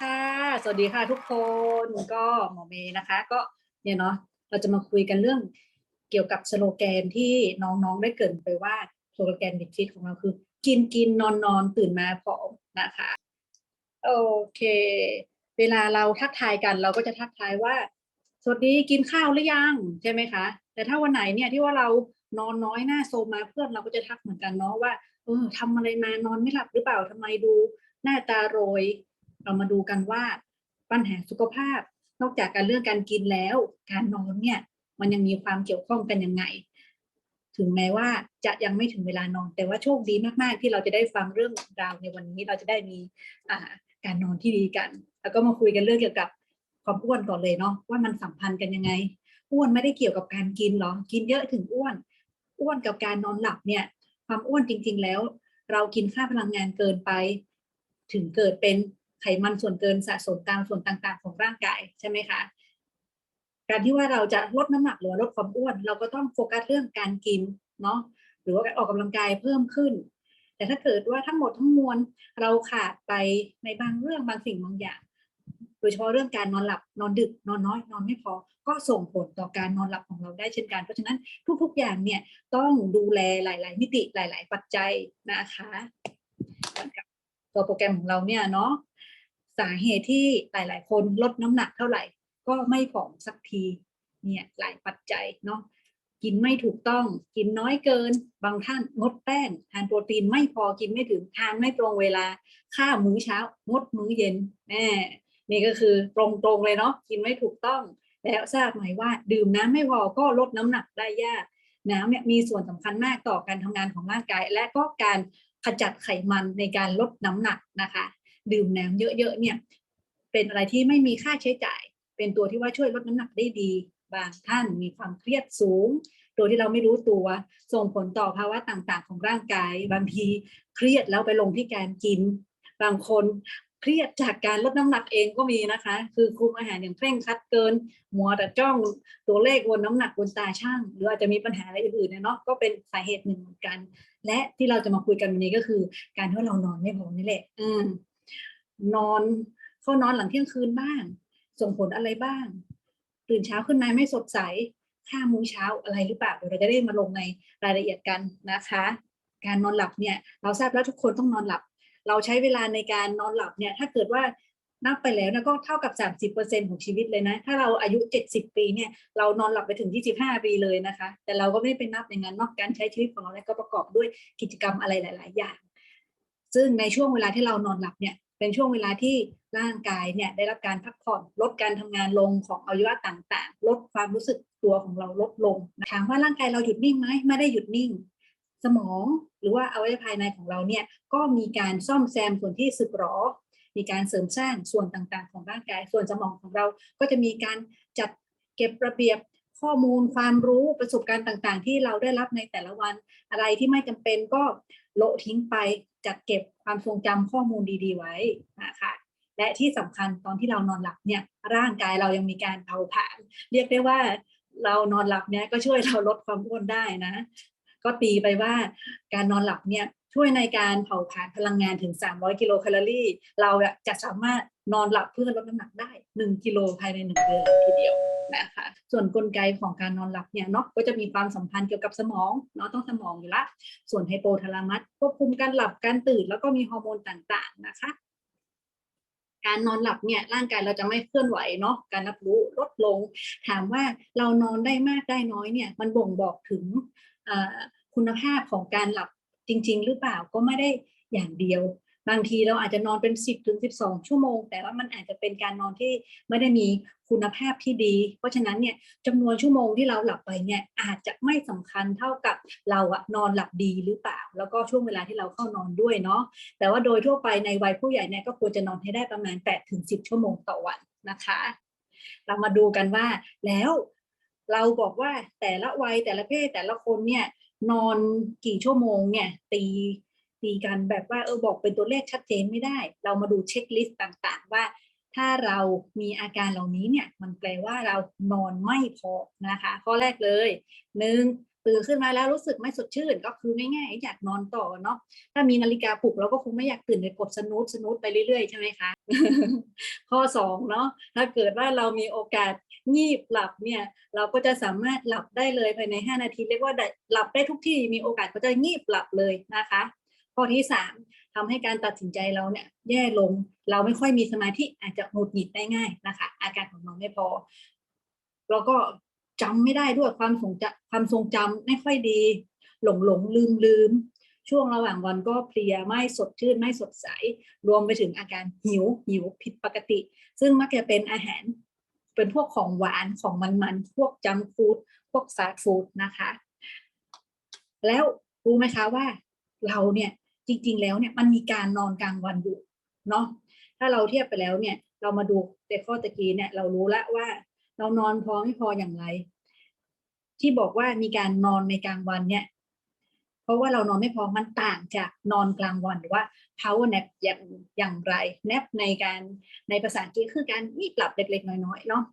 ค่ะ สวัสดีค่ะทุกคนก็หมอเมย์นะคะ ก็เนี่ยเนาะเราจะมาคุยกันเรื่องเกี่ยวกับสโลแกนที่น้องๆได้เกินไปว่าสโลแกนเด็กฟิตของเราคือ กินกินนอนนอนตื่นมาผอมนะคะโอเค เวลาเราทักทายกัน เราก็จะทักทายว่า สวัสดีกินข้าวหรือยังใช่ไหมคะ แต่ถ้าวันไหนเนี่ยที่ว่าเรานอนน้อยหน้าโซมาเพื่อนเราก็จะทักเหมือนกันเนาะว่าเออทำอะไรมานอนไม่หลับหรือเปล่าทำไมดูหน้าตาโรย เรามาดูกันว่าปัญหาสุขภาพ นอกจากการเรื่องการกินแล้ว การนอนเนี่ย มันยังมีความเกี่ยวข้องกันยังไง ถึงแม้ว่าจะยังไม่ถึงเวลานอน แต่ว่าโชคดีมากๆ ที่เราจะได้ฟังเรื่องราวในวันนี้เราจะได้มีการนอนที่ดีกัน แล้วก็มาคุยกันเรื่องเกี่ยวกับความอ้วนก่อนเลยเนาะว่ามันสัมพันธ์กันยังไง อ้วนไม่ได้เกี่ยวกับการกินหรอกินเยอะถึงอ้วน อ้วนกับการนอนหลับเนี่ย ความอ้วนจริง ๆแล้ว เรากินค่าพลังงานเกินไป ถึงเกิดเป็น ไขมันส่วนเกินสะสมตามส่วนต่างๆ ของร่างกายใช่ไหมคะการที่ว่าเราจะลดน้ำหนักหรือลดความอ้วน เราก็ต้องโฟกัสเรื่องการกินเนาะหรือว่าการออกกำลังกายเพิ่มขึ้น แต่ถ้าเกิดว่าทั้งหมดทั้งมวลเราขาดไปในบางเรื่องบางสิ่งบางอย่าง โดยเฉพาะเรื่องการนอนหลับนอนดึกนอนน้อยนอนไม่พอ ก็ส่งผลต่อการนอนหลับของเราได้เช่นกันเพราะฉะนั้นทุกๆอย่างเนี่ยต้องดูแลหลาย ๆ มิติหลาย ๆ ปัจจัยนะคะตัวโปรแกรมของเราเนี่ยเนาะ สาเหตุที่หลาย ๆ คนลดน้ำหนักเท่าไหร่ ก็ไม่ผอมสักทีเนี่ยหลายปัจจัยเนาะกินไม่ถูกต้องกินน้อยเกิน บางท่านงดแป้งทานโปรตีนไม่พอกินไม่ถึงทานไม่ตรงเวลาข้าวมื้อเช้างดมื้อเย็นแน่นี่ก็คือตรงๆเลยเนาะกินไม่ถูกต้องแล้วทราบไหมว่าดื่มน้ำไม่พอก็ลดน้ำหนักได้ยาก น้ำเนี่ยมีส่วนสำคัญมากต่อการทำงานของร่างกาย และก็การขจัดไขมันในการลดน้ำหนักนะคะ ดื่มน้ำเยอะๆเนี่ยเป็นอะไรที่ไม่มีค่าใช้จ่าย เป็นตัวที่ว่าช่วยลดน้ำหนักได้ดี บางท่านมีความเครียดสูง โดยที่เราไม่รู้ตัวส่งผลต่อภาวะต่างๆ ของร่างกาย บางทีเครียดแล้วไปลงที่การกิน บางคนเครียดจากการลดน้ำหนักเองก็มีนะคะ คือคุมอาหารอย่างเคร่งครัดเกินมัวแต่จ้องตัวเลขวนน้ำหนักบนตาช่าง หรืออาจจะมีปัญหาอะไรอื่นๆเนี่ยเนาะก็เป็นสาเหตุหนึ่งเหมือนกัน และที่เราจะมาคุยกันวันนี้ก็คือ การที่เรานอนไม่พอนี่แหละอืม นอนเข้านอนหลังเที่ยงคืนบ้าง ส่งผลอะไรบ้าง ตื่นเช้าขึ้นมาไม่สดใสค่ามื้อเช้าอะไรหรือเปล่าเดี๋ยวเราจะได้มาลงในรายละเอียดกันนะคะ การนอนหลับเนี่ยเราทราบแล้วทุกคนต้องนอนหลับ เราใช้เวลาในการนอนหลับเนี่ยถ้าเกิดว่านับไปแล้วนะก็เท่ากับ 30%ของชีวิตเลยนะ ถ้าเราอายุ 70 ปีเนี่ยเรานอนหลับไปถึง 25 ปีเลยนะคะ แต่เราก็ไม่ได้เป็นนับอย่างนั้นนอกการใช้ชีวิตของเราเนี่ยก็ประกอบด้วยกิจกรรมอะไรหลาย ๆ อย่าง ซึ่งในช่วงเวลาที่เรานอนหลับเนี่ย เป็นช่วงเวลาที่ร่างกายเนี่ยได้รับการพักผ่อนลดการทำงานลงของอวัยวะต่างๆ ลดความรู้สึกตัวของเราลดลงถามว่าร่างกายเราหยุดนิ่งไหมไม่ได้หยุดนิ่ง สมองหรือว่าอวัยวะภายในของเราเนี่ยก็มีการซ่อมแซมส่วนที่สึกหรอ มีการเสริมสร้างส่วนต่างๆ ของร่างกาย ส่วนสมองของเราก็จะมีการจัดเก็บระเบียบข้อมูลความรู้ประสบการณ์ต่างๆ ที่เราได้รับในแต่ละวันอะไรที่ไม่จำเป็นก็โละทิ้งไป จัดเก็บความทรงจำข้อมูลดี ๆ ไว้นะคะและที่สำคัญตอนที่เรานอนหลับเนี่ยร่างกายเรายังมีการเผาผลาญเรียกได้ว่าเรานอนหลับเนี่ยก็ช่วยเราลดความอ้วนได้นะ ก็ตีไปว่าการนอนหลับเนี่ย ช่วยในการเผาผลาญพลังงานถึง 300 กิโลแคลอรี่ เราจะสามารถนอนหลับเพื่อลดน้ำหนักได้ 1 กิโลภายใน 1 เดือนทีเดียวนะคะส่วนนกลไกของการนอนหลับเนี่ยเนาะก็จะมีความสัมพันธ์เกี่ยวกับสมองเนาะต้องสมองอยู่ละส่วนไฮโปทาลามัสควบคุมการหลับการตื่นแล้วก็มีฮอร์โมนต่างๆนะคะการนอนหลับเนี่ยร่างกายเราจะไม่เคลื่อนไหวเนาะการรับรู้ลดลง ถามว่าเรานอนได้มากได้น้อยเนี่ยมันบ่งบอกถึงคุณภาพของการหลับ จริง ๆ หรือเปล่าก็ไม่ได้อย่างเดียว บางทีเราอาจจะนอนเป็น 10ถึง12 ชั่วโมง แต่ว่ามันอาจจะเป็นการนอนที่ไม่ได้มีคุณภาพที่ดี เพราะฉะนั้นเนี่ยจำนวนชั่วโมงที่เราหลับไปเนี่ยอาจจะไม่สำคัญเท่ากับเราอะนอนหลับดีหรือเปล่า แล้วก็ช่วงเวลาที่เราเข้านอนด้วยเนาะแต่ว่าโดยทั่วไปในวัยผู้ใหญ่เนี่ยก็ควรจะนอนให้ได้ประมาณ8ถึง10 ชั่วโมงต่อวันนะคะ เรามาดูกันว่าแล้วเราบอกว่าแต่ละวัยแต่ละเพศแต่ละคนเนี่ย นอนกี่ชั่วโมงเนี่ย ตีตีกันแบบว่าเออบอกเป็นตัวเลขชัดเจนไม่ได้ เรามาดูเช็คลิสต์ต่างๆ ว่า ถ้าเรามีอาการเหล่านี้เนี่ย มันแปลว่าเรานอนไม่พอนะคะ ข้อแรกเลยหนึ่ง ตื่นขึ้นมาแล้วรู้สึกไม่สดชื่นก็คือง่ายๆอยากนอนต่อเนาะถ้ามีนาฬิกาปลุกเราก็คงไม่อยากตื่นไปกดสนุดสนุดไปเรื่อยๆใช่ไหมคะข้อสองเนาะถ้าเกิดว่าเรามีโอกาสงีบหลับเนี่ยเราก็จะสามารถหลับได้เลยภายใน 5 นาทีเรียกว่าได้หลับได้ทุกที่มีโอกาสก็จะงีบหลับเลยนะคะข้อที่สามทำให้การตัดสินใจเราเนี่ยแย่ลงเราไม่ค่อยมีสมาธิอาจจะหงุดหงิดได้ง่ายนะคะ อาการของน้องไม่พอแล้วก็ จำไม่ได้ด้วยความทรงจำความทรงจำไม่ค่อยดี หลงหลงลืมลืมช่วงระหว่างวันก็เพลียไม่สดชื่นไม่สดใส รวมไปถึงอาการหิวหิวผิดปกติ ซึ่งมักจะเป็นอาหารเป็นพวกของหวานของมันๆ พวกจังฟู้ดพวกฟาสต์ฟู้ดนะคะ แล้วรู้ไหมคะว่าเราเนี่ยจริงๆแล้วเนี่ยมันมีการนอนกลางวันอยู่เนาะถ้าเราเทียบไปแล้วเนี่ยเรามาดูในข้อตะกี้เนี่ยเรารู้แล้วว่า เรานอนพอไม่พออย่างไร ที่บอกว่ามีการนอนในกลางวันเนี่ย เพราะว่าเรานอนไม่พอมันต่างจากนอนกลางวันหรือว่า power nap อย่างอย่างไร nap ในการในภาษาอังกฤษคือการงีบหลับเล็ก ๆ น้อยๆเนาะ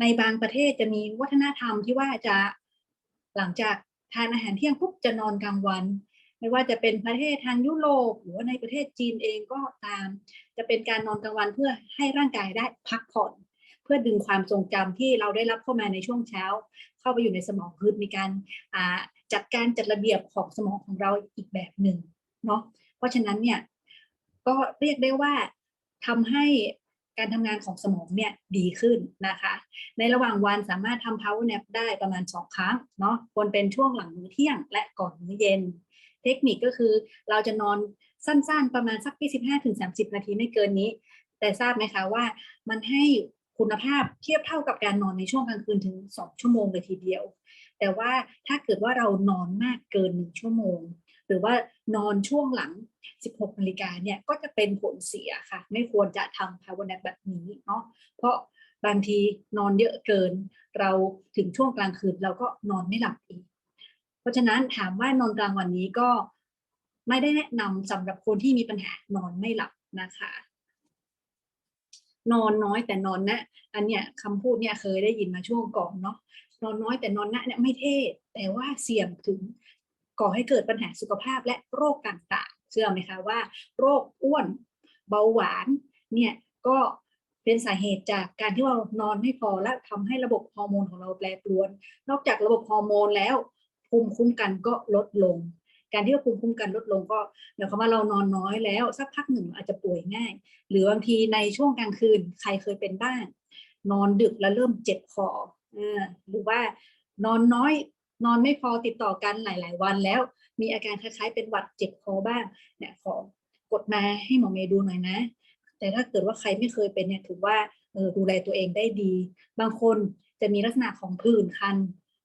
ในบางประเทศจะมีวัฒนธรรมที่ว่าจะหลังจากทานอาหารเที่ยงปุ๊บจะนอนกลางวัน ไม่ว่าจะเป็นประเทศทางยุโรปหรือว่าในประเทศจีนเองก็ตาม จะเป็นการนอนกลางวันเพื่อให้ร่างกายได้พักผ่อน เพื่อดึงความทรงจำที่เราได้รับเข้ามาในช่วงเช้า เข้าไปอยู่ในสมองคือมีการจัดการจัดระเบียบของสมองของเราอีกแบบหนึ่งเนาะเพราะฉะนั้นเนี่ยก็เรียกได้ว่าทำให้การทำงานของสมองเนี่ยดีขึ้นนะคะ ในระหว่างวันสามารถทำ power nap ได้ประมาณ 2 ครั้งเนาะควรเป็นช่วงหลังมื้อเที่ยงและก่อนมื้อเย็น เทคนิคก็คือเราจะนอนสั้นๆ ประมาณสัก 25-30 นาทีไม่เกินนี้ แต่ทราบไหมคะว่ามันให้ คุณภาพเทียบเท่ากับการนอนในช่วงกลางคืนถึง 2 ชั่วโมงเลยทีเดียว แต่ว่าถ้าเกิดว่าเรานอนมากเกิน 1 ชั่วโมง หรือว่านอนช่วงหลัง 16นาฬิกาเนี่ยก็จะเป็นผลเสียค่ะ ไม่ควรจะทำ power nap แบบนี้เนาะเพราะบางทีนอนเยอะเกิน เราถึงช่วงกลางคืนเราก็นอนไม่หลับอีก เพราะฉะนั้นถามว่านอนกลางวันนี้ก็ไม่ได้แนะนำสำหรับคนที่มีปัญหานอนไม่หลับนะคะ นอนน้อยแต่นอนนะ อันเนี้ยคำพูดเนี่ยเคยได้ยินมาช่วงก่อนเนาะนอนน้อยแต่นอนนะเนี่ยไม่เท่แต่ว่าเสี่ยงถึงก่อให้เกิดปัญหาสุขภาพและโรคต่างๆ เชื่อไหมคะว่า โรคอ้วนเบาหวานเนี่ยก็เป็นสาเหตุจากการที่เรานอนไม่พอและทำให้ระบบฮอร์โมนของเราแปรปรวน นอกจากระบบฮอร์โมนแล้วภูมิคุ้มกันก็ลดลง การที่ว่าภูมิคุ้มกันลดลงก็หมายความว่าเรานอนน้อยแล้วสักพักหนึ่งอาจจะป่วยง่าย หรือบางทีในช่วงกลางคืนใครเคยเป็นบ้าง นอนดึกแล้วเริ่มเจ็บคอหรือว่านอนน้อยนอนไม่พอติดต่อกันหลาย ๆ วันแล้ว มีอาการคล้ายๆเป็นหวัดเจ็บคอบ้างเนี่ยขอกดมาให้หมอเมย์ดูหน่อยนะ แต่ถ้าเกิดว่าใครไม่เคยเป็นเนี่ยถือว่าออดูแลตัวเองได้ดี บางคนจะมีลักษณะของผื่นคัน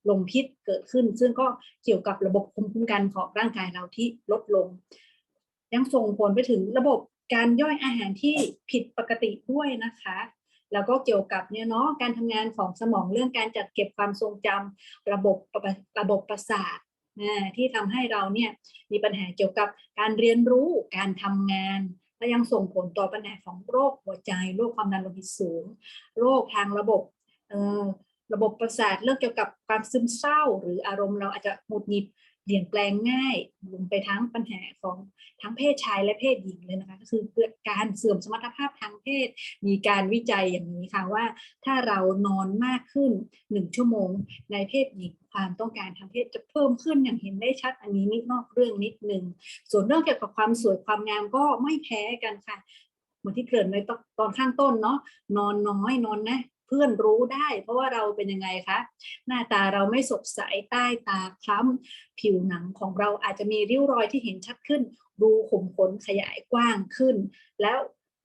ลมพิษเกิดขึ้น ซึ่งก็เกี่ยวกับระบบภูมิคุ้มกันของร่างกายเราที่ลดลง ยังส่งผลไปถึงระบบการย่อยอาหารที่ผิดปกติด้วยนะคะ แล้วก็เกี่ยวกับเนี่ยเนาะการทำงานของสมองเรื่องการจัดเก็บความทรงจำระบบระบบประสาทที่ทำให้เราเนี่ยมีปัญหาเกี่ยวกับการเรียนรู้การทำงานและยังส่งผลต่อปัญหาของโรคหัวใจ โรคความดันโลหิตสูง โรคทางระบบ ระบบประสาทเรื่องเกี่ยวกับความซึมเศร้า หรืออารมณ์เราอาจจะหงุดหงิดเปลี่ยนแปลงง่ายรวมไปทั้งปัญหาของทั้งเพศชายและเพศหญิงเลยนะคะก็คือการเสื่อมสมรรถภาพทางเพศ มีการวิจัยอย่างนี้ค่ะว่า ถ้าเรานอนมากขึ้นหนึ่งชั่วโมง ในเพศหญิงความต้องการทางเพศจะเพิ่มขึ้นอย่างเห็นได้ชัดอันนี้นิดนอกเรื่องนิดนึงส่วนเรื่องเกี่ยวกับความสวยความงามก็ไม่แพ้กันค่ะเหมือนที่เกริ่นไว้ตอนข้างต้นเนาะนอนน้อยนอนนะ เพื่อนรู้ได้ เพราะว่าเราเป็นยังไงคะ หน้าตาเราไม่สดใสใต้ตาคล้ำผิวหนังของเราอาจจะมีริ้วรอยที่เห็นชัดขึ้นดูขมขนขยายกว้างขึ้น แล้ว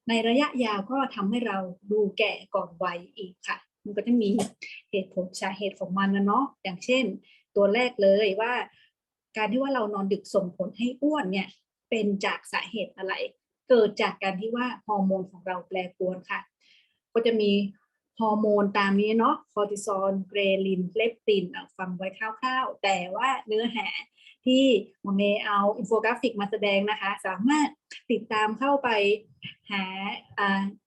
ในระยะยาวก็ทำให้เราดูแก่ก่อนวัยอีกค่ะ มันก็จะมีเหตุผลสาเหตุของมันนะเนาะอย่างเช่น ตัวแรกเลยว่า การที่ว่าเรานอนดึกส่งผลให้อ้วนเนี่ยเป็นจากสาเหตุอะไร เกิดจากการที่ว่าฮอร์โมนของเราแปรปรวนค่ะ ก็จะมี ฮอร์โมนตามนี้เนาะคอร์ติซอลเกรลินเลปตินฟังไว้คร่าวๆ แต่ว่าเนื้อหาที่มเมย์เอาอินโฟกราฟิกมาแสดงนะคะ สามารถติดตามเข้าไปหา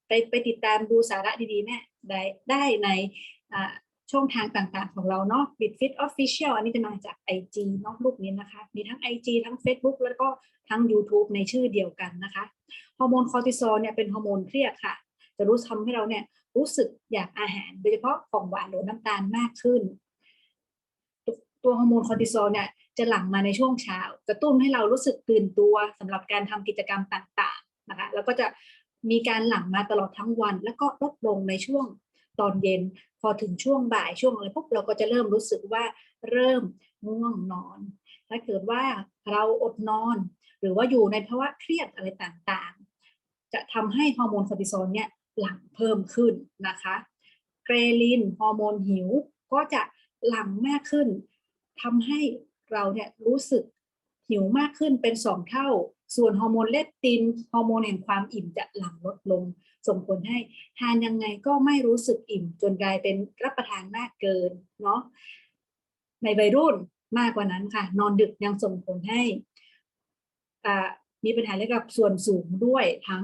ไปไปติดตามดูสาระดีๆเนี่ยได้ได้ในช่องทางต่างๆของเราเนาะ Bitfit Official อันนี้จะมาจาก IG เนาะรูปนี้นะคะ มีทั้ง IG ทั้ง Facebook แล้วก็ทั้ง YouTube ในชื่อเดียวกันนะคะ ฮอร์โมนคอร์ติซอลเนี่ยเป็นฮอร์โมนเครียดค่ะ จะรู้ทำให้เราเนี่ย รู้สึกอยากอาหารโดยเฉพาะของหวานหรือน้ำตาลมากขึ้น ตัวฮอร์โมนคอร์ติซอลเนี่ยจะหลั่งมาในช่วงเช้า กระตุ้นให้เรารู้สึกตื่นตัวสำหรับการทำกิจกรรมต่างๆนะคะแล้วก็จะมีการหลั่งมาตลอดทั้งวัน แล้วก็ลดลงในช่วงตอนเย็น พอถึงช่วงบ่ายช่วงอะไรปุ๊บเราก็จะเริ่มรู้สึกว่าเริ่มง่วงนอน ถ้าเกิดว่าเราอดนอน หรือว่าอยู่ในภาวะเครียดอะไรต่างๆ จะทำให้ฮอร์โมนคอร์ติซอลเนี่ย หลั่งเพิ่มขึ้นนะคะเกรลินฮอร์โมนหิว ก็จะหลั่งมากขึ้นทำให้เราเนี่ยรู้สึกหิวมากขึ้นเป็นสองเท่า ส่วนฮอร์โมนเลปตินฮอร์โมนแห่งความอิ่มจะหลั่งลดลง ส่งผลให้ทานยังไงก็ไม่รู้สึกอิ่ม จนกลายเป็นรับประทานมากเกินเนาะในวัยรุ่นมากกว่านั้นค่ะ นอนดึกยังส่งผลให้มีปัญหาเรื่องกับส่วนสูงด้วยทั้ง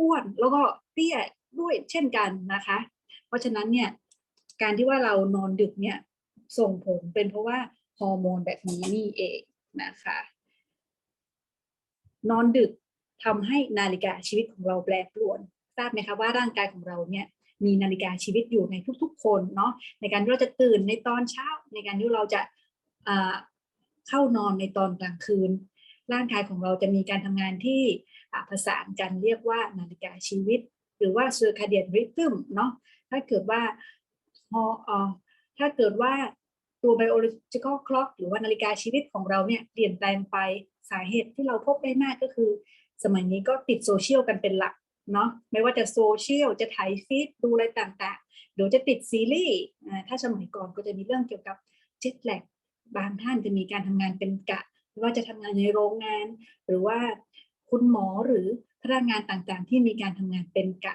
อ้วนแล้วก็เตี้ยด้วยเช่นกันนะคะ เพราะฉะนั้นเนี่ยการที่ว่าเรานอนดึกเนี่ยส่งผลเป็นเพราะว่าฮอร์โมนแบบนี้นี่เองนะคะ นอนดึกทำให้นาฬิกาชีวิตของเราแปรปรวนทราบไหมคะว่าร่างกายของเราเนี่ยมีนาฬิกาชีวิตอยู่ในทุกๆ คนเนาะในการที่เราจะตื่นในตอนเช้า ในการที่เราจะเข้านอนในตอนกลางคืน ร่างกายของเราจะมีการทำงานที่ ผสานกันเรียกว่านาฬิกาชีวิต หรือว่า circadian rhythm เนาะถ้าเกิดว่าถ้าเกิดว่าตัว biological clock หรือว่านาฬิกาชีวิตของเราเนี่ยเปลี่ยนแปลงไปสาเหตุที่เราพบได้มากก็คือ สมัยนี้ก็ติดโซเชียลกันเป็นหลักเนาะไม่ว่าจะโซเชียลจะถ่ายฟีดดูอะไรต่างๆหรือจะติดซีรีส์ถ้าสมัยก่อนก็จะมีเรื่องเกี่ยวกับเจ็ตแลกบางท่านจะมีการทำงานเป็นกะไม่ว่าจะทำงานในโรงงาน หรือว่า คุณหมอหรือพนักงานต่างๆ ที่มีการทำงานเป็นกะ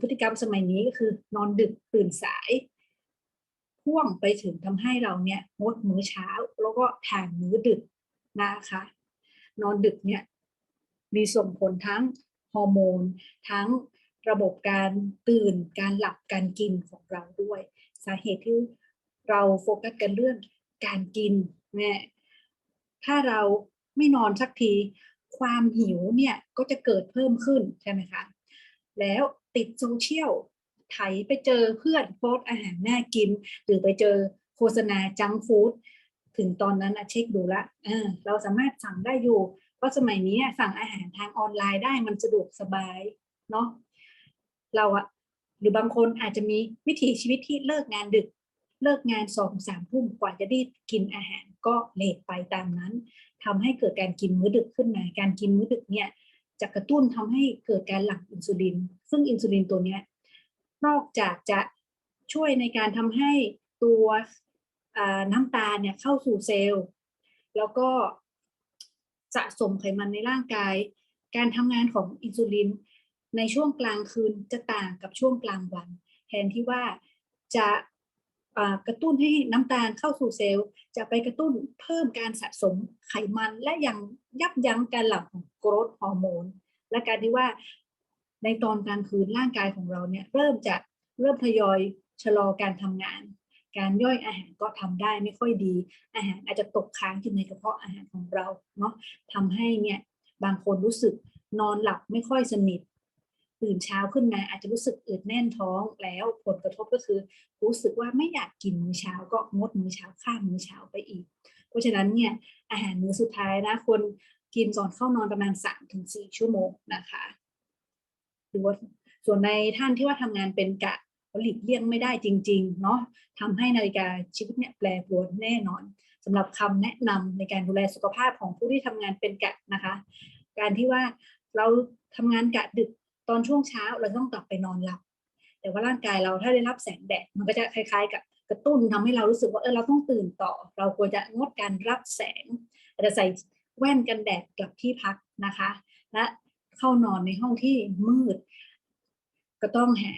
พฤติกรรมสมัยนี้ก็คือนอนดึกตื่นสาย พ่วงไปถึงทำให้เราเนี่ยงดมื้อเช้า แล้วก็ทานมื้อดึกนะคะ นอนดึกเนี่ยมีส่งผลทั้งฮอร์โมน ทั้งระบบการตื่นการหลับการกินของเราด้วย สาเหตุที่เราโฟกัสกันเรื่องการกินเนี่ยถ้าเราไม่นอนสักที ความหิวเนี่ยก็จะเกิดเพิ่มขึ้นใช่ไหมคะ แล้วติดโซเชียลไถไปเจอเพื่อนโพสอาหารน่ากิน หรือไปเจอโฆษณาจังฟู้ดถึงตอนนั้นอะเช็คดูละเเราสามารถสั่งได้อยู่ เพราะสมัยนี้สั่งอาหารทางออนไลน์ได้มันสะดวกสบายเนาะเราอะหรือบางคนอาจจะมีวิถีชีวิตที่เลิกงานดึกเลิกงานสองสามทุ่มกว่าจะได้กินอาหารก็เลทไปตามนั้น ทำให้เกิดการกินมื้อดึกขึ้นมา การกินมื้อดึกเนี่ยจะกระตุ้นทำให้เกิดการหลั่งอินซูลิน ซึ่งอินซูลินตัวนี้นอกจากจะช่วยในการทำให้ตัวน้ำตาลเนี่ยเข้าสู่เซลล์ แล้วก็สะสมไขมันในร่างกาย การทำงานของอินซูลินในช่วงกลางคืนจะต่างกับช่วงกลางวัน แทนที่ว่าจะ กระตุ้นให้น้ำตาลเข้าสู่เซลล์ จะไปกระตุ้นเพิ่มการสะสมไขมัน และยังยับยั้งการหลั่งของโกรทฮอร์โมนและการที่ว่าในตอนกลางคืนร่างกายของเราเนี่ยเริ่มจะเริ่มทยอยชะลอการทำงาน การย่อยอาหารก็ทำได้ไม่ค่อยดี อาหารอาจจะตกค้างอยู่ในกระเพาะอาหารของเราเนาะทำให้เนี่ยบางคนรู้สึกนอนหลับไม่ค่อยสนิท ตื่นเช้าขึ้นมาอาจจะรู้สึกอืดแน่นท้องแล้วผลกระทบก็คือ รู้สึกว่าไม่อยากกินมื้อเช้าก็งดมื้อเช้าข้ามมื้อเช้าไปอีก เพราะฉะนั้นเนี่ยอาหารมื้อสุดท้ายนะควรกินก่อนเข้านอนประมาณ3-4ชั่วโมงนะคะหรือว่าส่วนในท่านที่ว่าทำงานเป็นกะหลีกเลี่ยงไม่ได้จริงๆเนาะทำให้นาฬิกาชีวิตเนี่ยแปรปรวนแน่นอนสำหรับคำแนะนำในการดูแลสุขภาพของผู้ที่ทำงานเป็นกะนะคะ การที่ว่าเราทำงานกะดึก ตอนช่วงเช้าเราต้องกลับไปนอนหลับ แต่ว่าร่างกายเราถ้าได้รับแสงแดดมันก็จะคล้าย ๆ กับกระตุ้นทำให้เรารู้สึกว่าเออเราต้องตื่นต่อ เราควรจะงดการรับแสงจะใส่แว่นกันแดดกลับที่พักนะคะ และเข้านอนในห้องที่มืด ก็ต้องหา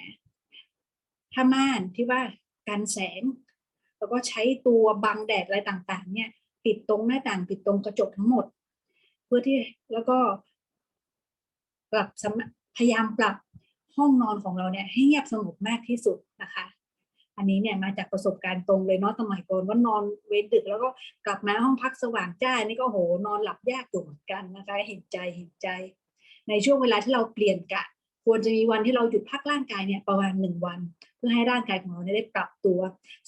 ผ้าม่านที่ว่ากันแสง แล้วก็ใช้ตัวบังแดดอะไรต่างๆ เนี่ยปิดตรงหน้าต่างปิดตรงกระจกทั้งหมด เพื่อที่แล้วก็ปรับ พยายามปรับห้องนอนของเราเนี่ยให้เงียบสงบมากที่สุดนะคะ อันนี้เนี่ยมาจากประสบการณ์ตรงเลยเนาะสมัยก่อนว่านอนเวรดึกแล้วก็กลับมาห้องพักสว่างจ้านี่ก็โหนอนหลับยากอยู่เหมือนกันนะคะ เห็นใจเห็นใจ ในช่วงเวลาที่เราเปลี่ยนกะ ควรจะมีวันที่เราหยุดพักร่างกายเนี่ยประมาณหนึ่งวัน เพื่อให้ร่างกายของเราเนี่ยได้ปรับตัว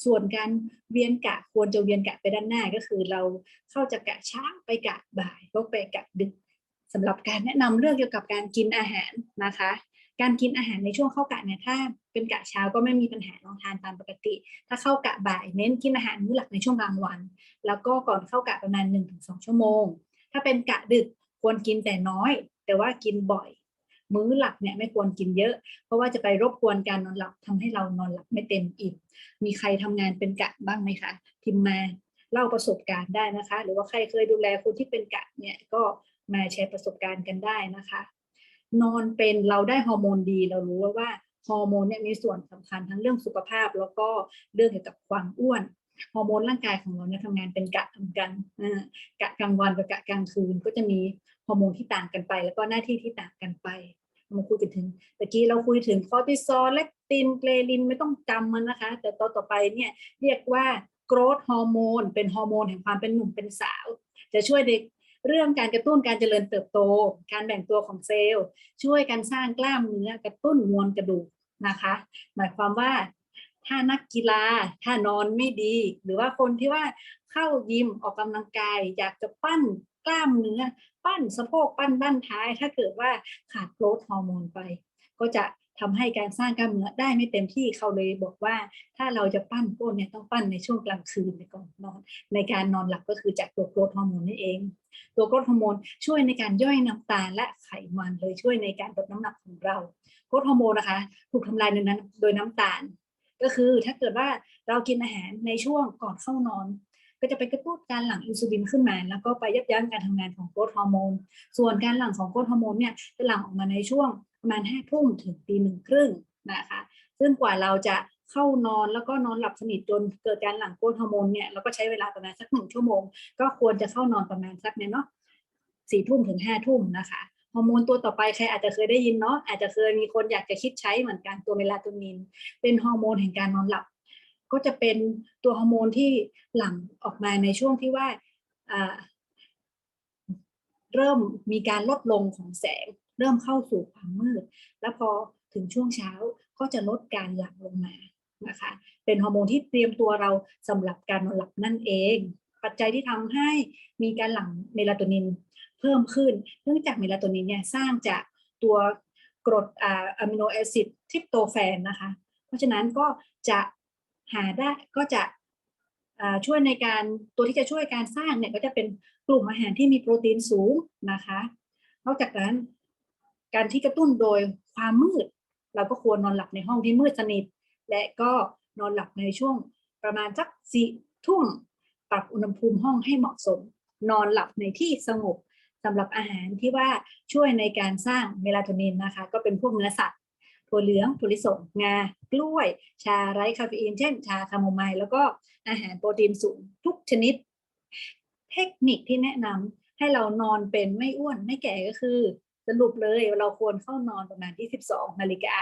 ส่วนการเวียนกะควรจะเวียนกะไปด้านหน้าก็คือเราเข้าจากกะเช้าไปกะบ่ายก็ไปกะดึก สำหรับการแนะนำเรื่องเกี่ยวกับการกินอาหารนะคะ การกินอาหารในช่วงเข้ากะเนี่ยถ้าเป็นกะเช้าก็ไม่มีปัญหาลองทานตามปกติ ถ้าเข้ากะบ่ายเน้นกินอาหารมื้อหลักในช่วงกลางวัน แล้วก็ก่อนเข้ากะประมาณ 1-2 ชั่วโมง ถ้าเป็นกะดึกควรกินแต่น้อย แต่ว่ากินบ่อยมื้อหลักเนี่ยไม่ควรกินเยอะ เพราะว่าจะไปรบกวนการนอนหลับทำให้เรานอนหลับไม่เต็มอิ่มมีใครทำงานเป็นกะบ้างไหมคะพิมพ์มาเล่าประสบการณ์ได้นะคะ หรือว่าใครเคยดูแลคนที่เป็นกะเนี่ยก็ มาแชร์ประสบการณ์กันได้นะคะ นอนเป็นเราได้ฮอร์โมนดี เรารู้ว่าว่าฮอร์โมนเนี่ยมีส่วนสำคัญทั้งเรื่องสุขภาพ แล้วก็เรื่องเกี่ยวกับความอ้วนฮอร์โมนร่างกายของเราเนี่ยทำงานเป็นกะเหมือนกันกะกลางวันกับกะกลางคืนก็จะมีฮอร์โมนที่ต่างกันไป แล้วก็หน้าที่ที่ต่างกันไปมาคุยกันถึงตะกี้เราคุยถึงคอร์ติซอลเลกตินเกรลินไม่ต้องจำมันนะคะ แต่ต่อต่อไปเนี่ยเรียกว่าโกรทฮอร์โมนเป็นฮอร์โมนแห่งความเป็นหนุ่มเป็นสาว จะช่วยเด็ก เรื่องการกระตุ้นการเจริญเติบโต การแบ่งตัวของเซลล์ ช่วยการสร้างกล้ามเนื้อกระตุ้นมวลกระดูกนะคะ หมายความว่าถ้านักกีฬาถ้านอนไม่ดี หรือว่าคนที่ว่าเข้ายิมออกกำลังกาย อยากจะปั้นกล้ามเนื้อ ปั้นสะโพกปั้นบ้านท้าย ถ้าเกิดว่าขาดโกรทฮอร์โมนไป ก็จะ ทำให้การสร้างกล้ามเนื้อได้ไม่เต็มที่เขาเลยบอกว่า ถ้าเราจะปั้นก้นเนี่ยต้องปั้นในช่วงกลางคืนในก่อนนอน ในการนอนหลับก็คือจากตัวโกรทฮอร์โมนนี่นเอง ตัวโกรทฮอร์โมนช่วยในการย่อยน้ำตาลและไขมันเลยช่วยในการลดน้ำหนักของเราโกรทฮอร์โมนนะคะถูกทำลายในนั้นโดยน้ำตาล ก็คือถ้าเกิดว่าเรากินอาหารในช่วงก่อนเข้านอนก็จะไปกระตุ้นการหลั่งอินซูลินขึ้นมา แล้วก็ไปยับยั้งการทำงานของโกรทฮอร์โมน ส่วนการหลั่งของโกรทฮอร์โมนเนี่ยจะหลั่งออกมาในช่วง ประมาณห้าทุ่มถึงตีหนึ่งครึ่งนะคะ ซึ่งกว่าเราจะเข้านอนแล้วก็นอนหลับสนิทจนเกิดการหลั่งโกรทฮอร์โมนเนี่ยเราก็ใช้เวลาประมาณสักหนึ่งชั่วโมง ก็ควรจะเข้านอนประมาณสักเนี่ยเนาะสี่ทุ่มถึงห้าทุ่มนะคะฮอร์โมนตัวต่อไปใครอาจจะเคยได้ยินเนาะอาจจะเคยมีคนอยากจะคิดใช้เหมือนกันตัวเมลาโทนิน เป็นฮอร์โมนแห่งการนอนหลับ ก็จะเป็นตัวฮอร์โมนที่หลั่งออกมาในช่วงที่ว่าอ่าเริ่มมีการลดลงของแสง เริ่มเข้าสู่ความมืด แล้วพอถึงช่วงเช้าก็จะลดการหลั่งลงมานะคะเป็นฮอร์โมนที่เตรียมตัวเราสำหรับการนอนหลับนั่นเอง ปัจจัยที่ทำให้มีการหลั่งเมลาโทนินเพิ่มขึ้น เนื่องจากเมลาโทนินเนี่ยสร้างจากตัวกรดอะมิโนแอซิดทริปโตแฟนนะคะ เพราะฉะนั้นก็จะหาได้ก็จะช่วยในการตัวที่จะช่วยการสร้างเนี่ยก็จะเป็นกลุ่มอาหารที่มีโปรตีนสูงนะคะ นอกจากนั้น การที่กระตุ้นโดยความมืด เราก็ควรนอนหลับในห้องที่มืดสนิท และก็นอนหลับในช่วงประมาณสักสี่ทุ่มปรับอุณหภูมิห้องให้เหมาะสม นอนหลับในที่สงบสำหรับอาหารที่ว่าช่วยในการสร้างเมลาโทนินนะคะ ก็เป็นพวกเนื้อสัตว์ถั่วเหลืองถั่วลิสงงา กล้วย ชาไร้คาเฟอีน เช่น ชาคาโมไมล์แล้วก็อาหารโปรตีนสูงทุกชนิด เทคนิคที่แนะนำให้เรานอนเป็นไม่อ้วนไม่แก่ก็คือ สรุปเลยเราควรเข้านอนประมาณที่ 12 นาฬิกา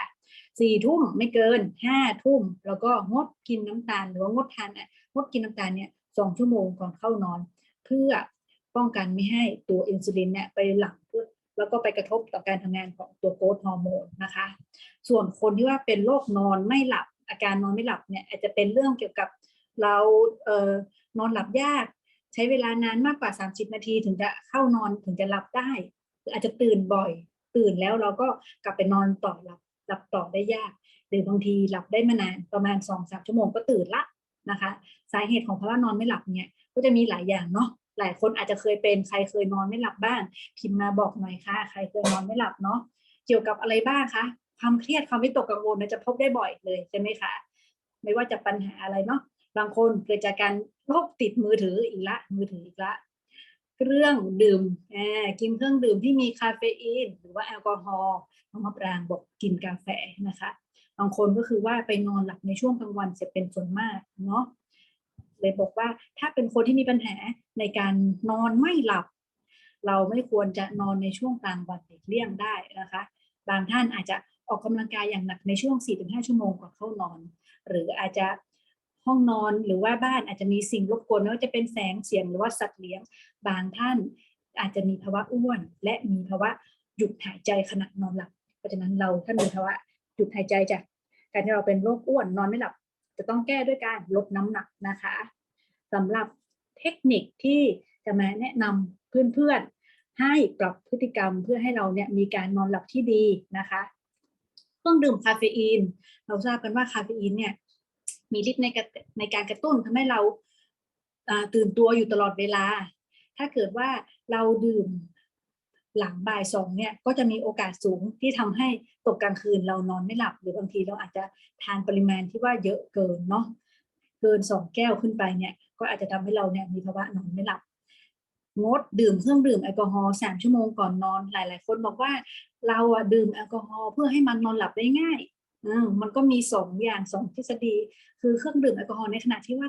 สี่ทุ่มไม่เกินห้าทุ่ม แล้วก็งดกินน้ำตาลหรือว่างดทานอะงดกินน้ำตาลเนี่ยสองชั่วโมงก่อนเข้านอน เพื่อป้องกันไม่ให้ตัวอินซูลินเนี่ยไปหลั่งเพื่อแล้วก็ไปกระทบต่อการทำงานของตัวโกรทฮอร์โมนนะคะ ส่วนคนที่ว่าเป็นโรคนอนไม่หลับ อาการนอนไม่หลับเนี่ยอาจจะเป็นเรื่องเกี่ยวกับเราเออนอนหลับยาก ใช้เวลานานมากกว่า 30 นาทีถึงจะเข้านอนถึงจะหลับได้ืออาจจะตื่นบ่อย ตื่นแล้วเราก็กลับไปนอนต่อหลับหลับต่อได้ยาก หรือบางทีหลับได้ม่นานประมาณ2องสามชั่วโมงก็ตื่นละนะคะ สาเหตุของภาวะนอนไม่หลับเนี่ยก็จะมีหลายอย่างเนาะหลายคนอาจจะเคยเป็นใครเคยนอนไม่หลับบ้างพิมพ์มาบอกหน่อยค่ะ ใครเคยนอนไม่หลับเนาะเกี่ยวกับอะไรบ้างคะความเครียดความวิตกกังวลจะพบได้บ่อยเลยใช่ไหมคะไม่ว่าจะปัญหาอะไรเนาะบางคนเกิดจากการโรคติดมือถืออีกละมือถืออีกละ เครื่องดื่มกินเครื่องดื่มที่มีคาเฟอีน หรือว่าแอลกอฮอล์น้องมะปรางบอกกินกาแฟนะคะบางคนก็คือว่าไปนอนหลับในช่วงกลางวันจะเป็นส่วนมากเนาะเลยบอกว่าถ้าเป็นคนที่มีปัญหาในการนอนไม่หลับ เราไม่ควรจะนอนในช่วงกลางวันเลี่ยงได้นะคะ บางท่านอาจจะออกกำลังกายอย่างหนักในช่วง 4-5 ชั่วโมงก่อนเข้านอน หรืออาจจะ ห้องนอนหรือว่าบ้านอาจจะมีสิ่งรบกวนไม่ว่าจะเป็นแสงเสียงหรือว่าสัตว์เลี้ยง บางท่านอาจจะมีภาวะอ้วน และมีภาวะหยุดหายใจขณะนอนหลับ เพราะฉะนั้นเราถ้ามีภาวะหยุดหายใจจากการที่เราเป็นโรคอ้วนนอนไม่หลับ จะต้องแก้ด้วยการลดน้ำหนักนะคะสำหรับเทคนิคที่จะมาแนะนำเพื่อนๆให้ปรับพฤติกรรมเพื่อให้เราเนี่ยมีการนอนหลับที่ดีนะคะ เครื่องดื่มคาเฟอีน เราทราบกันว่าคาเฟอีนเนี่ย มีฤทธิ์ในกรในการกระตุ้นทำให้เราตื่นตัวอยู่ตลอดเวลา ถ้าเกิดว่าเราดื่มหลังบ่ายสองเนี่ยก็จะมีโอกาสสูงที่ทำให้ตกกลางคืนเรานอนไม่หลับ หรือบางทีเราอาจจะทานปริมาณที่ว่าเยอะเกินเนาะเกินสองแก้วขึ้นไปเนี่ย ก็อาจจะทำให้เราเนี่ยมีภาวะนอนไม่หลับ งดดื่มเครื่องดื่มแอลกอฮอล์สามชั่วโมงก่อนนอนหลาย ๆ คนบอกว่าเราอะดื่มแอลกอฮอล์เพื่อให้มันนอนหลับได้ง่าย มันก็มีสองอย่างสองทฤษฎี คือเครื่องดื่มแอลกอฮอล์ในขณะที่ว่า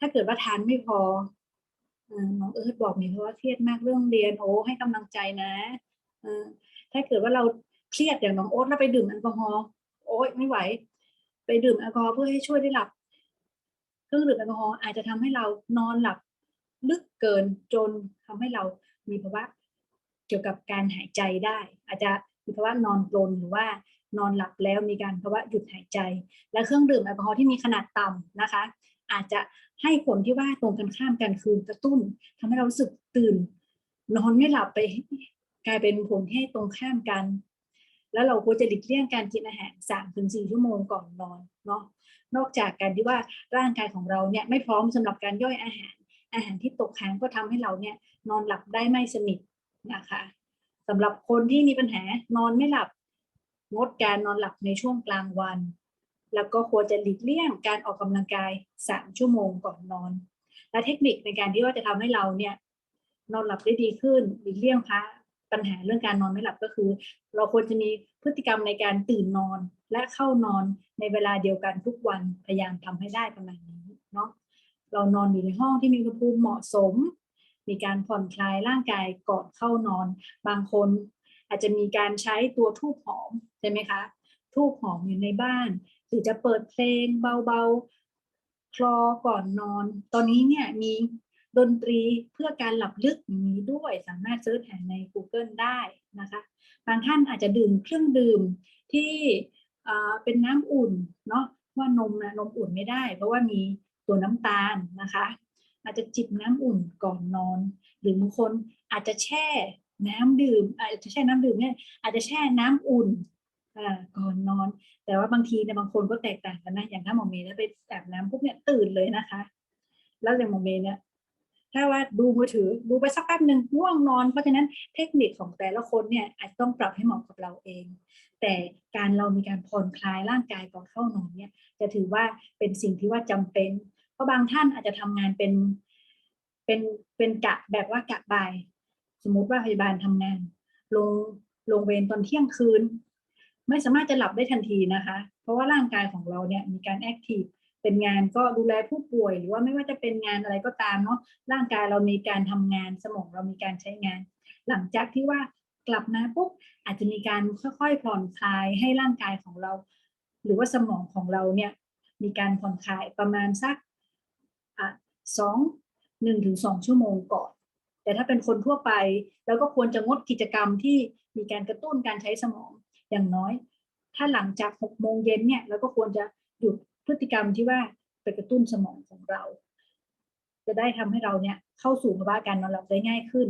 ถ้าเกิดว่าทานไม่พอเออน้องเอิร์ธบอกนี่เพราะว่าเครียดมากเรื่องเรียนโอ้ให้กำลังใจนะอถ้าเกิดว่าเราเครียดอย่างน้องโอ๊ตแล้วไปดื่มแอลกอฮอล์โอ๊ยไม่ไหว ไปดื่มแอลกอฮอล์เพื่อให้ช่วยได้หลับเครื่องดื่มแอลกอฮอล์อาจจะทำให้เรานอนหลับลึกเกินจนทำให้เรามีภาวะเกี่ยวกับการหายใจได้ อาจจะมีภาวะนอนกรนหรือว่า นอนหลับแล้วมีการภาวะหยุดหายใจ และเครื่องดื่มแอลกอฮอล์ที่มีขนาดต่ำนะคะ อาจจะให้ผลที่ว่าตรงกันข้ามกันคือกระตุ้นทำให้เรารู้สึกตื่น นอนไม่หลับไปกลายเป็นผลที่ให้ตรงข้ามกัน แล้วเราควรจะหลีกเลี่ยงการกินอาหารสามถึงสี่ชั่วโมงก่อนนอนเนาะนอกจากการที่ว่าร่างกายของเราเนี่ยไม่พร้อมสำหรับการย่อยอาหาร อาหารที่ตกค้างก็ทำให้เราเนี่ยนอนหลับได้ไม่สนิทนะคะสำหรับคนที่มีปัญหานอนไม่หลับ งดการนอนหลับในช่วงกลางวัน แล้วก็ควรจะหลีกเลี่ยงการออกกำลังกายสามชั่วโมงก่อนนอน และเทคนิคในการที่ว่าจะทำให้เราเนี่ยนอนหลับได้ดีขึ้นหลีกเลี่ยงพะปัญหาเรื่องการนอนไม่หลับก็คือ เราควรจะมีพฤติกรรมในการตื่นนอนและเข้านอนในเวลาเดียวกันทุกวันพยายามทำให้ได้ประมาณนี้เนาะเรานอนอยู่ในห้องที่มีอุณหภูมิเหมาะสม มีการผ่อนคลายร่างกายก่อนเข้านอน บางคน อาจจะมีการใช้ตัวทูบหอมใช่ไหมคะทูบหอมอยู่ในบ้าน หรือจะเปิดเพลงเบาๆ คลอก่อนนอน ตอนนี้เนี่ยมีดนตรีเพื่อการหลับลึกอย่างนี้ด้วยสามารถเซิร์ชหาใน Google ได้นะคะบางท่านอาจจะดื่มเครื่องดื่มที่เป็นน้ำอุ่นเนาะว่านมนะนมอุ่นไม่ได้ เพราะว่ามีตัวน้ำตาลนะคะ อาจจะจิบน้ำอุ่นก่อนนอน หรือบางคนอาจจะแช่ น้ำดื่มอาจจะแช่น้ำดื่มเนี่ยอาจจะแช่น้ำอุ่นก่อนนอน แต่ว่าบางทีเนี่ยบางคนก็แตกต่างกันนะอย่างถ้าหมอเมย์แล้วไปอาบน้ำปุ๊บเนี่ยตื่นเลยนะคะ แล้วอย่างหมอเมย์เนี่ยถ้าว่าดูมือถือดูไปสักแป๊บหนึ่งง่วงนอน เพราะฉะนั้นเทคนิคของแต่ละคนเนี่ยอาจจะต้องปรับให้เหมาะกับเราเอง แต่การเรามีการผ่อนคลายร่างกายก่อนเข้านอนเนี่ย จะถือว่าเป็นสิ่งที่ว่าจำเป็น เพราะบางท่านอาจจะทำงานเป็นเป็นเป็นกะแบบว่ากะบ่าย สมมติว่าพยาบาลทำงาน ลงลงเวรตอนเที่ยงคืน ไม่สามารถจะหลับได้ทันทีนะคะ เพราะว่าร่างกายของเราเนี่ยมีการแอคทีฟเป็นงานก็ดูแลผู้ป่วย หรือว่าไม่ว่าจะเป็นงานอะไรก็ตามเนาะร่างกายเรามีการทำงานสมองเรามีการใช้งาน หลังจากที่ว่ากลับมาปุ๊บอาจจะมีการค่อยๆผ่อนคลายให้ร่างกายของเรา หรือว่าสมองของเราเนี่ยมีการผ่อนคลายประมาณสักอะสองหนึ่งถึงสองชั่วโมงก่อน แต่ถ้าเป็นคนทั่วไป แล้วก็ควรจะงดกิจกรรมที่มีการกระตุ้นการใช้สมองอย่างน้อย ถ้าหลังจากหกโมงเย็นเนี่ยเราก็ควรจะหยุดพฤติกรรมที่ว่าไปกระตุ้นสมองของเรา จะได้ทำให้เราเนี่ยเข้าสู่ภาวะการนอนหลับได้ง่ายขึ้น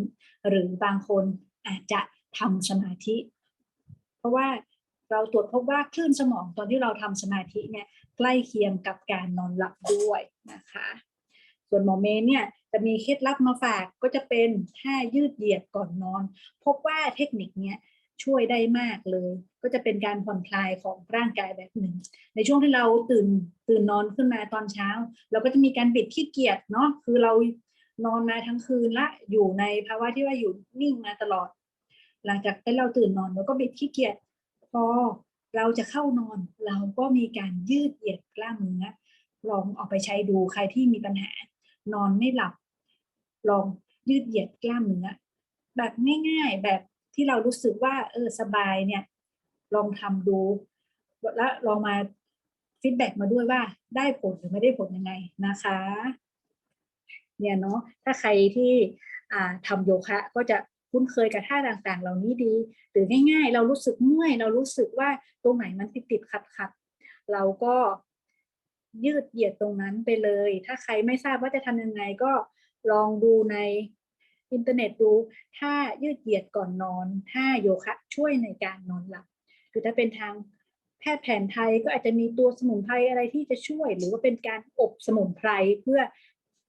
หรือบางคนอาจจะทำสมาธิ เพราะว่าเราตรวจพบว่าคลื่นสมองตอนที่เราทำสมาธิเนี่ยใกล้เคียงกับการนอนหลับด้วยนะคะ ส่วนหมอเมย์เนี่ย จะมีเคล็ดลับมาฝากก็จะเป็นท่ายืดเหยียดก่อนนอน พบว่าเทคนิคเนี้ยช่วยได้มากเลย ก็จะเป็นการผ่อนคลายของร่างกายแบบหนึ่ง ในช่วงที่เราตื่นตื่นนอนขึ้นมาตอนเช้า เราก็จะมีการบิดขี้เกียจเนาะคือเรานอนมาทั้งคืนละอยู่ในภาวะที่ว่าอยู่นิ่งมาตลอด หลังจากที่เราตื่นนอนเราก็บิดขี้เกียจพอเราจะเข้านอน เราก็มีการยืดเหยียดกล้ามเนื้อลองเอาไปใช้ดูใครที่มีปัญหา นอนไม่หลับ ลองยืดเหยียดกล้ามเนื้อแบบง่ายๆแบบที่เรารู้สึกว่าเออสบายเนี่ย ลองทำดูแล้วลองมาฟีดแบ็กมาด้วยว่าได้ผลหรือไม่ได้ผลยังไงนะคะ เนี่ยเนาะถ้าใครที่ทำโยคะก็จะคุ้นเคยกับท่าต่างๆ เหล่านี้ดี หรือง่ายๆ เรารู้สึกเมื่อย เรารู้สึกว่าตรงไหนมันติดติดขัดขัดๆเราก็ ยืดเหยียดตรงนั้นไปเลย ถ้าใครไม่ทราบว่าจะทำยังไงก็ลองดูในอินเทอร์เน็ตดูถ้ายืดเหยียดก่อนนอนถ้าโยคะช่วยในการนอนหลับคือถ้าเป็นทางแพทย์แผนไทยก็อาจจะมีตัวสมุนไพรอะไรที่จะช่วย หรือว่าเป็นการอบสมุนไพรเพื่อ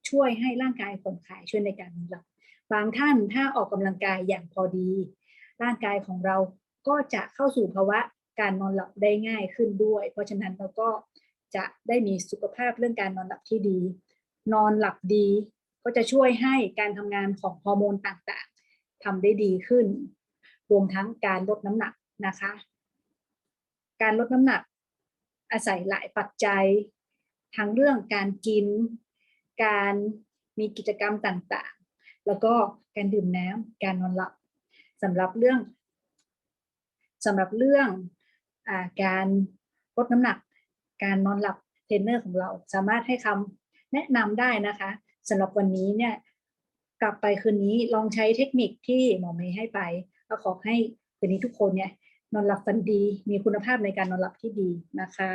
ช่วยให้ร่างกายผ่อนคลายช่วยในการนอนหลับ บางท่านถ้าออกกำลังกายอย่างพอดี ร่างกายของเราก็จะเข้าสู่ภาวะการนอนหลับได้ง่ายขึ้นด้วย เพราะฉะนั้นเราก็ จะได้มีสุขภาพเรื่องการนอนหลับที่ดี นอนหลับดีก็จะช่วยให้การทำงานของฮอร์โมนต่างๆทำได้ดีขึ้น รวมทั้งการลดน้ำหนักนะคะ การลดน้ำหนักอาศัยหลายปัจจัย ทั้งเรื่องการกิน การมีกิจกรรมต่างๆ แล้วก็การดื่มน้ำการนอนหลับสำหรับเรื่องสำหรับเรื่องอาการลดน้ำหนัก การนอนหลับเทรนเนอร์ของเรา สามารถให้คำแนะนำได้นะคะสำหรับวันนี้เนี่ยกลับไปคืนนี้ลองใช้เทคนิคที่หมอเมย์ให้ไปก็ขอให้คืนนี้ทุกคนเนี่ยนอนหลับฝันดี มีคุณภาพในการนอนหลับที่ดีนะคะ